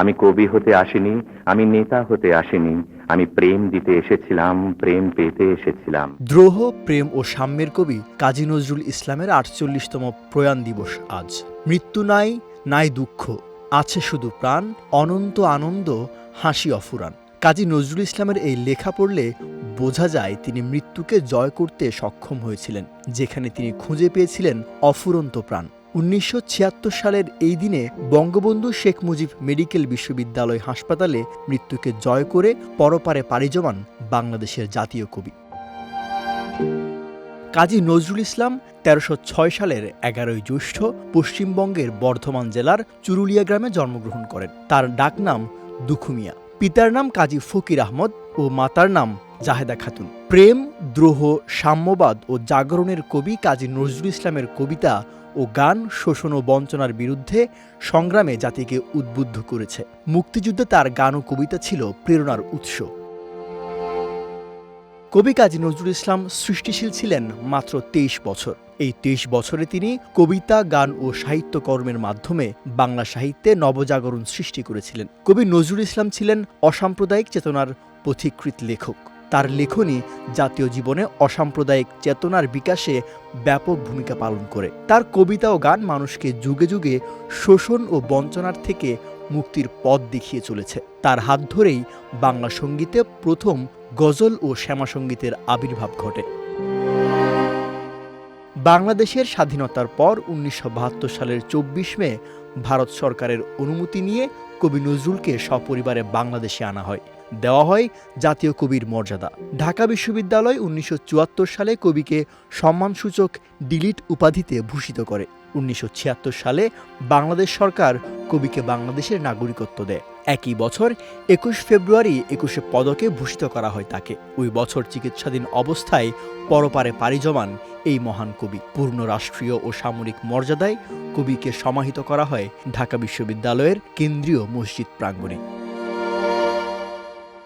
আমি কবি হতে আসিনি, আমি নেতা হতে আসিনি, আমি প্রেম দিতে এসেছিলাম, প্রেম পেতে এসেছিলাম। দ্রোহ, প্রেম ও সাম্যের কবি কাজী নজরুল ইসলামের আটচল্লিশতম প্রয়াণ দিবস আজ। মৃত্যু নাই নাই দুঃখ, আছে শুধু প্রাণ, অনন্ত আনন্দ, হাসি অফুরান। কাজী নজরুল ইসলামের এই লেখা পড়লে বোঝা যায় তিনি মৃত্যুকে জয় করতে সক্ষম হয়েছিলেন, যেখানে তিনি খুঁজে পেয়েছিলেন অফুরন্ত প্রাণ। উনিশশো ছিয়াত্তর সালের এই দিনে বঙ্গবন্ধু শেখ মুজিব মেডিকেল বিশ্ববিদ্যালয় হাসপাতালে মৃত্যুকে জয় করে পরপারে পাড়ি জমান বাংলাদেশের জাতীয় কবি। কাজী নজরুল ইসলাম তেরোশো ছয় সালের এগারোই জ্যৈষ্ঠ পশ্চিমবঙ্গের বর্ধমান জেলার চুরুলিয়া গ্রামে জন্মগ্রহণ করেন। তার ডাকনাম দুখুমিয়া। পিতার নাম কাজী ফকির আহমদ ও মাতার নাম জাহেদা খাতুন। প্রেম, দ্রোহ, সাম্যবাদ ও জাগরণের কবি কাজী নজরুল ইসলামের কবিতা ও গান, শোষণ ও বঞ্চনার বিরুদ্ধে সংগ্রামে জাতিকে উদ্বুদ্ধ করেছে। মুক্তিযুদ্ধে তার গান ও কবিতা ছিল প্রেরণার উৎস। কবি কাজী নজরুল ইসলাম সৃষ্টিশীল ছিলেন মাত্র তেইশ বছর। এই তেইশ বছরে তিনি কবিতা, গান ও সাহিত্যকর্মের মাধ্যমে বাংলা সাহিত্যে নবজাগরণ সৃষ্টি করেছিলেন। কবি নজরুল ইসলাম ছিলেন অসাম্প্রদায়িক চেতনার পথিকৃত লেখক। তার লেখনী জাতীয় জীবনে অসাম্প্রদায়িক চেতনার বিকাশে ব্যাপক ভূমিকা পালন করে। তার কবিতা ও গান মানুষকে যুগে যুগে শোষণ ও বঞ্চনার থেকে মুক্তির পথ দেখিয়ে চলেছে। তার হাত ধরেই বাংলা সঙ্গীতে প্রথম গজল ও শ্যামা সঙ্গীতের আবির্ভাব ঘটে। বাংলাদেশের স্বাধীনতার পর উনিশশো বাহাত্তর সালের চব্বিশ মে ভারত সরকারের অনুমতি নিয়ে কবি নজরুলকে সপরিবারে বাংলাদেশে আনা হয়। দেওয়া হয় জাতীয় কবির মর্যাদা। ঢাকা বিশ্ববিদ্যালয় উনিশশো চুয়াত্তর সালে কবিকে সম্মানসূচক ডিলিট উপাধিতে ভূষিত করে। উনিশশো ছিয়াত্তর সালে বাংলাদেশ সরকার কবিকে বাংলাদেশের নাগরিকত্ব দেয়। একই বছর একুশ ফেব্রুয়ারি একুশে পদকে ভূষিত করা হয় তাকে। ওই বছর চিকিৎসাধীন অবস্থায় পরপারে পাড়ি জমান এই মহান কবি। পূর্ণ রাষ্ট্রীয় ও সামরিক মর্যাদায় কবিকে সমাহিত করা হয় ঢাকা বিশ্ববিদ্যালয়ের কেন্দ্রীয় মসজিদ প্রাঙ্গণে।